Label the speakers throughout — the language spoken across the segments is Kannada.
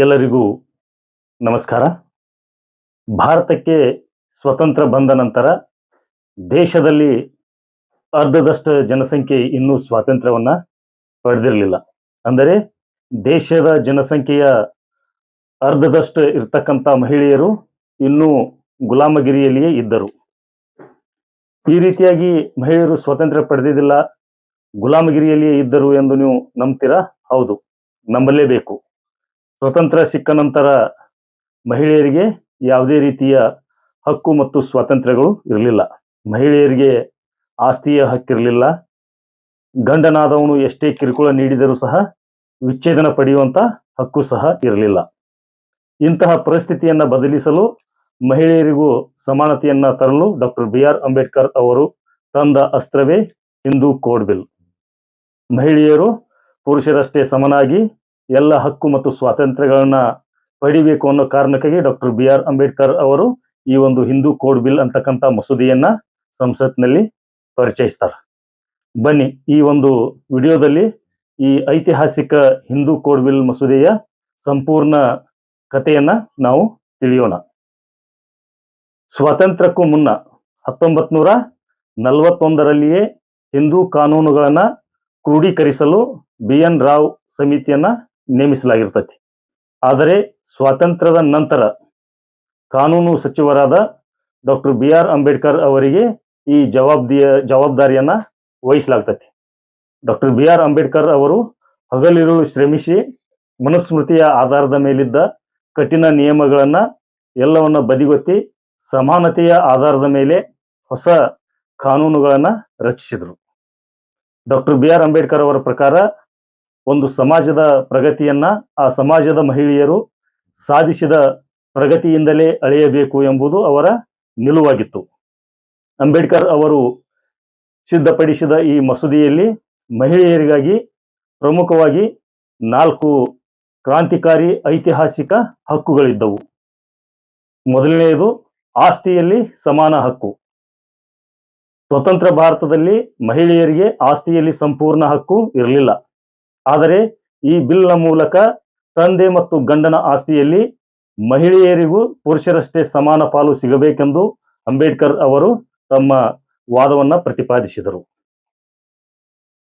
Speaker 1: ಎಲ್ಲರಿಗೂ ನಮಸ್ಕಾರ. ಭಾರತಕ್ಕೆ ಸ್ವತಂತ್ರ ಬಂದ ನಂತರ ದೇಶದಲ್ಲಿ ಅರ್ಧದಷ್ಟು ಜನಸಂಖ್ಯೆ ಇನ್ನೂ ಸ್ವಾತಂತ್ರ್ಯವನ್ನ ಪಡೆದಿರಲಿಲ್ಲ. ಅಂದರೆ ದೇಶದ ಜನಸಂಖ್ಯೆಯ ಅರ್ಧದಷ್ಟು ಇರ್ತಕ್ಕಂಥ ಮಹಿಳೆಯರು ಇನ್ನೂ ಗುಲಾಮಗಿರಿಯಲ್ಲಿಯೇ ಇದ್ದರು. ಈ ರೀತಿಯಾಗಿ ಮಹಿಳೆಯರು ಸ್ವಾತಂತ್ರ್ಯ ಪಡೆದಿದ್ದಿಲ್ಲ, ಗುಲಾಮಗಿರಿಯಲ್ಲಿಯೇ ಇದ್ದರು ಎಂದು ನೀವು ನಂಬ್ತೀರಾ? ಹೌದು, ನಂಬಲೇಬೇಕು. ಸ್ವತಂತ್ರ ಸಿಕ್ಕ ನಂತರ ಮಹಿಳೆಯರಿಗೆ ಯಾವುದೇ ರೀತಿಯ ಹಕ್ಕು ಮತ್ತು ಸ್ವಾತಂತ್ರ್ಯಗಳು ಇರಲಿಲ್ಲ. ಮಹಿಳೆಯರಿಗೆ ಆಸ್ತಿಯ ಹಕ್ಕಿರಲಿಲ್ಲ ಗಂಡನಾದವನು ಎಷ್ಟೇ ಕಿರುಕುಳ ನೀಡಿದರೂ ಸಹ ವಿಚ್ಛೇದನ ಪಡೆಯುವಂತ ಹಕ್ಕು ಸಹ ಇರಲಿಲ್ಲ. ಇಂತಹ ಪರಿಸ್ಥಿತಿಯನ್ನ ಬದಲಿಸಲು ಮಹಿಳೆಯರಿಗೂ ಸಮಾನತೆಯನ್ನ ತರಲು ಡಾಕ್ಟರ್ ಬಿ ಆರ್ ಅಂಬೇಡ್ಕರ್ ಅವರು ತಂದ ಅಸ್ತ್ರವೇ ಹಿಂದೂ ಕೋಡ್ ಬಿಲ್. ಮಹಿಳೆಯರು ಪುರುಷರಷ್ಟೇ ಸಮನಾಗಿ ಎಲ್ಲ ಹಕ್ಕು ಮತ್ತು ಸ್ವಾತಂತ್ರ್ಯಗಳನ್ನ ಪಡಿಬೇಕು ಅನ್ನೋ ಕಾರಣಕ್ಕಾಗಿ ಡಾಕ್ಟರ್ ಬಿ ಆರ್ ಅಂಬೇಡ್ಕರ್ ಅವರು ಈ ಒಂದು ಹಿಂದೂ ಕೋಡ್ ಬಿಲ್ ಅಂತಕ್ಕಂಥ ಮಸೂದೆಯನ್ನ ಸಂಸತ್ನಲ್ಲಿ ಪರಿಚಯಿಸ್ತಾರೆ. ಬನ್ನಿ, ಈ ಒಂದು ವಿಡಿಯೋದಲ್ಲಿ ಈ ಐತಿಹಾಸಿಕ ಹಿಂದೂ ಕೋಡ್ ಬಿಲ್ ಮಸೂದೆಯ ಸಂಪೂರ್ಣ ಕಥೆಯನ್ನ ನಾವು ತಿಳಿಯೋಣ. ಸ್ವಾತಂತ್ರ್ಯಕ್ಕೂ ಮುನ್ನ ಹತ್ತೊಂಬತ್ ನೂರ ನಲವತ್ತೊಂದರಲ್ಲಿಯೇ ಹಿಂದೂ ಕಾನೂನುಗಳನ್ನ ಕ್ರೋಢೀಕರಿಸಲು ಬಿ ಎನ್ ರಾವ್ ಸಮಿತಿಯನ್ನ ನೇಮಿಸಲಾಗಿರ್ತತಿ. ಆದರೆ ಸ್ವಾತಂತ್ರ್ಯದ ನಂತರ ಕಾನೂನು ಸಚಿವರಾದ ಡಾಕ್ಟರ್ ಬಿ ಆರ್ ಅಂಬೇಡ್ಕರ್ ಅವರಿಗೆ ಈ ಜವಾಬ್ದಿಯ, ಜವಾಬ್ದಾರಿಯನ್ನ ವಹಿಸಲಾಗ್ತತಿ. ಡಾಕ್ಟರ್ ಬಿ ಆರ್ ಅಂಬೇಡ್ಕರ್ ಅವರು ಹಗಲಿರುಳು ಶ್ರಮಿಸಿ ಮನುಸ್ಮೃತಿಯ ಆಧಾರದ ಮೇಲಿದ್ದ ಕಠಿಣ ನಿಯಮಗಳನ್ನ ಎಲ್ಲವನ್ನ ಬದಿಗೊತ್ತಿ ಸಮಾನತೆಯ ಆಧಾರದ ಮೇಲೆ ಹೊಸ ಕಾನೂನುಗಳನ್ನ ರಚಿಸಿದರು. ಡಾಕ್ಟರ್ ಬಿ ಆರ್ ಅಂಬೇಡ್ಕರ್ ಅವರ ಪ್ರಕಾರ ಒಂದು ಸಮಾಜದ ಪ್ರಗತಿಯನ್ನ ಆ ಸಮಾಜದ ಮಹಿಳೆಯರು ಸಾಧಿಸಿದ ಪ್ರಗತಿಯಿಂದಲೇ ಅಳೆಯಬೇಕು ಎಂಬುದು ಅವರ ನಿಲುವಾಗಿತ್ತು. ಅಂಬೇಡ್ಕರ್ ಅವರು ಸಿದ್ಧಪಡಿಸಿದ ಈ ಮಸೂದೆಯಲ್ಲಿ ಮಹಿಳೆಯರಿಗಾಗಿ ಪ್ರಮುಖವಾಗಿ ನಾಲ್ಕು ಕ್ರಾಂತಿಕಾರಿ ಐತಿಹಾಸಿಕ ಹಕ್ಕುಗಳಿದ್ದವು. ಮೊದಲನೆಯದು ಆಸ್ತಿಯಲ್ಲಿ ಸಮಾನ ಹಕ್ಕು. ಸ್ವತಂತ್ರ ಭಾರತದಲ್ಲಿ ಮಹಿಳೆಯರಿಗೆ ಆಸ್ತಿಯಲ್ಲಿ ಸಂಪೂರ್ಣ ಹಕ್ಕು ಇರಲಿಲ್ಲ. ಆದರೆ ಈ ಬಿಲ್ನ ಮೂಲಕ ತಂದೆ ಮತ್ತು ಗಂಡನ ಆಸ್ತಿಯಲ್ಲಿ ಮಹಿಳೆಯರಿಗೂ ಪುರುಷರಷ್ಟೇ ಸಮಾನ ಪಾಲು ಸಿಗಬೇಕೆಂದು ಅಂಬೇಡ್ಕರ್ ಅವರು ತಮ್ಮ ವಾದವನ್ನ ಪ್ರತಿಪಾದಿಸಿದರು.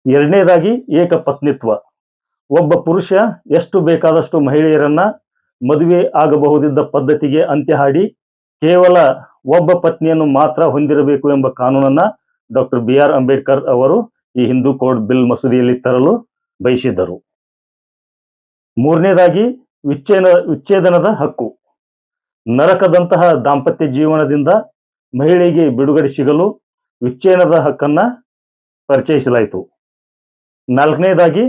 Speaker 1: ಎರಡನೇದಾಗಿ ಏಕಪತ್ನಿತ್ವ. ಒಬ್ಬ ಪುರುಷ ಎಷ್ಟು ಬೇಕಾದಷ್ಟು ಮಹಿಳೆಯರನ್ನ ಮದುವೆ ಆಗಬಹುದಿದ್ದ ಪದ್ಧತಿಗೆ ಅಂತ್ಯ ಹಾಡಿ ಕೇವಲ ಒಬ್ಬ ಪತ್ನಿಯನ್ನು ಮಾತ್ರ ಹೊಂದಿರಬೇಕು ಎಂಬ ಕಾನೂನನ್ನ ಡಾಕ್ಟರ್ ಬಿ ಆರ್ ಅಂಬೇಡ್ಕರ್ ಅವರು ಈ ಹಿಂದೂ ಕೋಡ್ ಬಿಲ್ ಮಸೂದೆಯಲ್ಲಿ ತರಲು ಬಯಸಿದ್ದರು. ಮೂರನೇದಾಗಿ ವಿಚ್ಛೇದ, ವಿಚ್ಛೇದನದ ಹಕ್ಕು. ನರಕದಂತಹ ದಾಂಪತ್ಯ ಜೀವನದಿಂದ ಮಹಿಳೆಗೆ ಬಿಡುಗಡೆ ಸಿಗಲು ವಿಚ್ಛೇದನದ ಹಕ್ಕನ್ನ ಪರಿಚಯಿಸಲಾಯಿತು. ನಾಲ್ಕನೇದಾಗಿ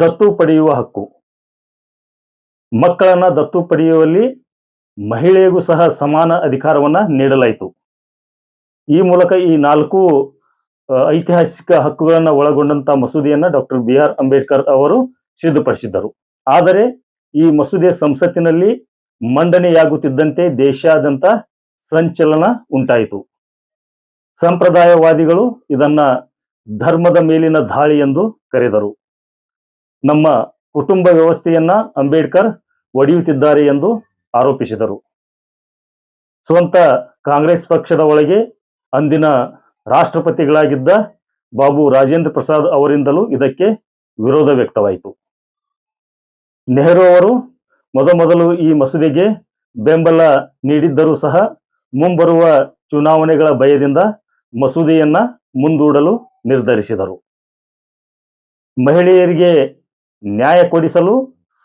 Speaker 1: ದತ್ತು ಪಡೆಯುವ ಹಕ್ಕು. ಮಕ್ಕಳನ್ನ ದತ್ತು ಪಡೆಯುವಲ್ಲಿ ಮಹಿಳೆಗೂ ಸಹ ಸಮಾನ ಅಧಿಕಾರವನ್ನ ನೀಡಲಾಯಿತು. ಈ ಮೂಲಕ ಈ ನಾಲ್ಕು ಐತಿಹಾಸಿಕ ಹಕ್ಕುಗಳನ್ನ ಒಳಗೊಂಡಂತ ಮಸೂದೆಯನ್ನ ಡಾಕ್ಟರ್ ಬಿ ಆರ್ ಅಂಬೇಡ್ಕರ್ ಅವರು ಸಿದ್ಧಪಡಿಸಿದ್ದರು. ಆದರೆ ಈ ಮಸೂದೆ ಸಂಸತ್ತಿನಲ್ಲಿ ಮಂಡನೆಯಾಗುತ್ತಿದ್ದಂತೆ ದೇಶಾದ್ಯಂತ ಸಂಚಲನ ಉಂಟಾಯಿತು. ಸಂಪ್ರದಾಯವಾದಿಗಳು ಇದನ್ನ ಧರ್ಮದ ಮೇಲಿನ ದಾಳಿ ಎಂದು ಕರೆದರು. ನಮ್ಮ ಕುಟುಂಬ ವ್ಯವಸ್ಥೆಯನ್ನ ಅಂಬೇಡ್ಕರ್ ಒಡೆಯುತ್ತಿದ್ದಾರೆ ಎಂದು ಆರೋಪಿಸಿದರು. ಸ್ವಂತ ಕಾಂಗ್ರೆಸ್ ಪಕ್ಷದ ಒಳಗೆ ಅಂದಿನ ರಾಷ್ಟ್ರಪತಿಗಳಾಗಿದ್ದ ಬಾಬು ರಾಜೇಂದ್ರ ಪ್ರಸಾದ್ ಅವರಿಂದಲೂ ಇದಕ್ಕೆ ವಿರೋಧ ವ್ಯಕ್ತವಾಯಿತು. ನೆಹರು ಅವರು ಮೊದಮೊದಲು ಈ ಮಸೂದೆಗೆ ಬೆಂಬಲ ನೀಡಿದ್ದರೂ ಸಹ ಮುಂಬರುವ ಚುನಾವಣೆಗಳ ಭಯದಿಂದ ಮಸೂದೆಯನ್ನ ಮುಂದೂಡಲು ನಿರ್ಧರಿಸಿದರು. ಮಹಿಳೆಯರಿಗೆ ನ್ಯಾಯ ಕೊಡಿಸಲು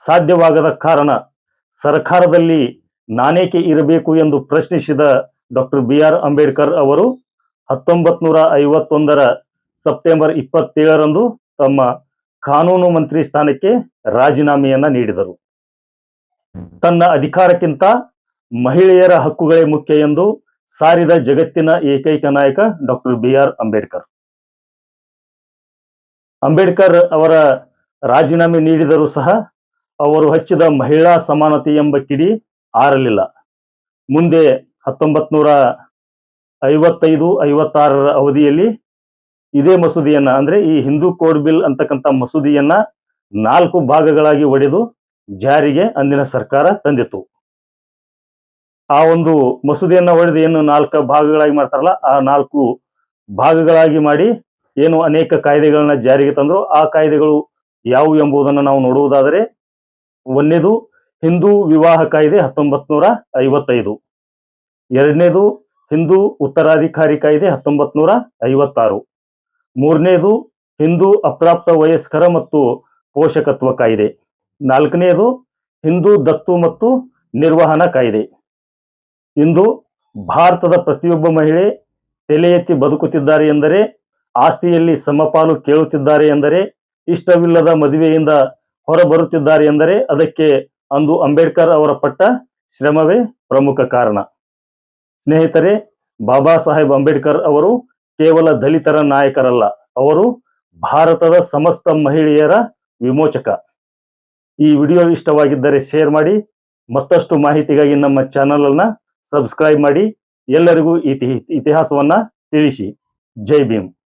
Speaker 1: ಸಾಧ್ಯವಾಗದ ಕಾರಣ ಸರ್ಕಾರದಲ್ಲಿ ನಾನೇಕೆ ಇರಬೇಕು ಎಂದು ಪ್ರಶ್ನಿಸಿದ ಡಾಕ್ಟರ್ ಬಿ ಆರ್ ಅಂಬೇಡ್ಕರ್ ಅವರು ಹತ್ತೊಂಬತ್ ನೂರ ಐವತ್ತೊಂದರ ಸೆಪ್ಟೆಂಬರ್ ಇಪ್ಪತ್ತೇಳರಂದು ತಮ್ಮ ಕಾನೂನು ಮಂತ್ರಿ ಸ್ಥಾನಕ್ಕೆ ರಾಜೀನಾಮೆಯನ್ನ ನೀಡಿದರು. ತನ್ನ ಅಧಿಕಾರಕ್ಕಿಂತ ಮಹಿಳೆಯರ ಹಕ್ಕುಗಳೇ ಮುಖ್ಯ ಎಂದು ಸಾರಿದ ಜಗತ್ತಿನ ಏಕೈಕ ನಾಯಕ doctor B R Ambedkar. Ambedkar ಅವರ ರಾಜೀನಾಮೆ ನೀಡಿದರೂ ಸಹ ಅವರು ಹಚ್ಚಿದ ಮಹಿಳಾ ಸಮಾನತೆ ಎಂಬ ಕಿಡಿ ಆರಲಿಲ್ಲ. ಮುಂದೆ ಹತ್ತೊಂಬತ್ ನೂರ ಐವತ್ತೈದು, ಐವತ್ತಾರರ ಅವಧಿಯಲ್ಲಿ ಇದೇ ಮಸೂದಿಯನ್ನ, ಅಂದ್ರೆ ಈ ಹಿಂದೂ ಕೋಡ್ ಬಿಲ್ ಅಂತಕ್ಕಂಥ ಮಸೂದಿಯನ್ನ ನಾಲ್ಕು ಭಾಗಗಳಾಗಿ ಒಡೆದು ಜಾರಿಗೆ ಅಂದಿನ ಸರ್ಕಾರ ತಂದಿತ್ತು. ಆ ಒಂದು ಮಸೂದಿಯನ್ನ ಒಡೆದು ಏನು ನಾಲ್ಕು ಭಾಗಗಳಾಗಿ ಮಾಡ್ತಾರಲ್ಲ, ಆ ನಾಲ್ಕು ಭಾಗಗಳಾಗಿ ಮಾಡಿ ಏನು ಅನೇಕ ಕಾಯ್ದೆಗಳನ್ನ ಜಾರಿಗೆ ತಂದ್ರು. ಆ ಕಾಯ್ದೆಗಳು ಯಾವುವು ಎಂಬುದನ್ನು ನಾವು ನೋಡುವುದಾದರೆ ಒಂದನೇದು ಹಿಂದೂ ವಿವಾಹ ಕಾಯ್ದೆ ಹತ್ತೊಂಬತ್ ನೂರ ಐವತ್ತೈದು. ಎರಡನೇದು ಹಿಂದೂ ಉತ್ತರಾಧಿಕಾರಿ ಕಾಯ್ದೆ ಹತ್ತೊಂಬತ್ ನೂರ ಐವತ್ತಾರು. ಮೂರನೇದು ಹಿಂದೂ ಅಪ್ರಾಪ್ತ ವಯಸ್ಕರ ಮತ್ತು ಪೋಷಕತ್ವ ಕಾಯ್ದೆ. ನಾಲ್ಕನೆಯದು ಹಿಂದೂ ದತ್ತು ಮತ್ತು ನಿರ್ವಹಣಾ ಕಾಯ್ದೆ. ಇಂದು ಭಾರತದ ಪ್ರತಿಯೊಬ್ಬ ಮಹಿಳೆ ತಲೆ ಎತ್ತಿ ಬದುಕುತ್ತಿದ್ದಾರೆ ಎಂದರೆ, ಆಸ್ತಿಯಲ್ಲಿ ಸಮಪಾಲು ಕೇಳುತ್ತಿದ್ದಾರೆ ಎಂದರೆ, ಇಷ್ಟವಿಲ್ಲದ ಮದುವೆಯಿಂದ ಹೊರಬರುತ್ತಿದ್ದಾರೆ ಎಂದರೆ, ಅದಕ್ಕೆ ಅಂದು ಅಂಬೇಡ್ಕರ್ ಅವರ ಪಟ್ಟ ಶ್ರಮವೇ ಪ್ರಮುಖ ಕಾರಣ. ಸ್ನೇಹಿತರೆ, ಬಾಬಾ ಸಾಹೇಬ್ ಅಂಬೇಡ್ಕರ್ ಅವರು ಕೇವಲ ದಲಿತರ ನಾಯಕರಲ್ಲ, ಅವರು ಭಾರತದ ಸಮಸ್ತ ಮಹಿಳೆಯರ ವಿಮೋಚಕ. ಈ ವಿಡಿಯೋ ಇಷ್ಟವಾಗಿದ್ದರೆ ಶೇರ್ ಮಾಡಿ, ಮತ್ತಷ್ಟು ಮಾಹಿತಿಗಾಗಿ ನಮ್ಮ ಚಾನಲ್ ಅನ್ನ ಸಬ್ಸ್ಕ್ರೈಬ್ ಮಾಡಿ, ಎಲ್ಲರಿಗೂ ಇತಿ ಇತಿಹಾಸವನ್ನ ತಿಳಿಸಿ. ಜೈ ಭೀಮ್.